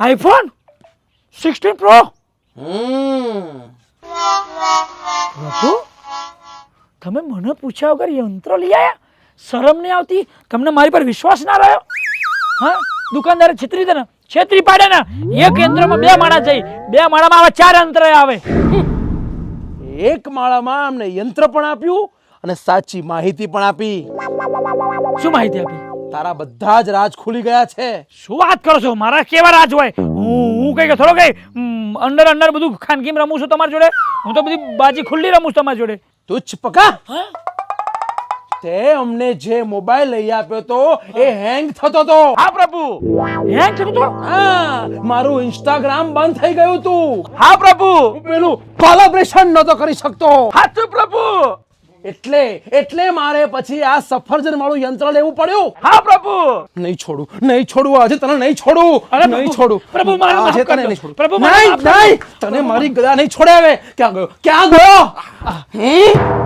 IPhone sixteen pro. હમ. પ્રભુ તમે મને પૂછ્યા વગર યંત્ર લઈ આવ્યા શરમ નહીં આવતી? તમને મારી પર વિશ્વાસ ના રહ્યો? હા? દુકાનદારે છેતરી દે ને છેતરી પાડે ને એક યંત્રમાં બે માળા જઈ બે માળામાં આવા ચાર યંત્ર આવે. એક માળામાં અમને યંત્ર પણ આપ્યું અને સાચી માહિતી પણ આપી. શું માહિતી આપી? તારા બધા જ રાજ ખુલી ગયા છે. શું વાત કરો છો? મારા કેવા રાજ હોય? હું હું કઈ થોડો કઈ અંડર અંડર બધું ખાનગીમ રમું છું તમારી જોડે? હું તો બધી બાજી ખુલ્લી રમું છું તમારી જોડે. તુચ્છ પકા તે અમને જે મોબાઈલ લઈ આપ્યો તો એ હેંગ થતો તો. હા પ્રભુ. હેંગ થતો તો? હા મારું ઇન્સ્ટાગ્રામ બંધ થઈ ગયું તું. હા પ્રભુ. પેલું કોલેબ્રેશન નતો કરી શકતો. હા પ્રભુ. એટલે એટલે મારે પછી આ સફરજન વાળું યંત્ર લેવું પડ્યું. હા પ્રભુ. નહીં છોડું નહીં છોડું આજે તને નહીં છોડું. અરે નહીં છોડું. પ્રભુ, મારા આજે તને નહીં છોડું. પ્રભુ, નહીં નહીં. તને મારી ગદા નહીં છોડે હવે ક્યાં ગયો? ક્યાં ગયો? હે?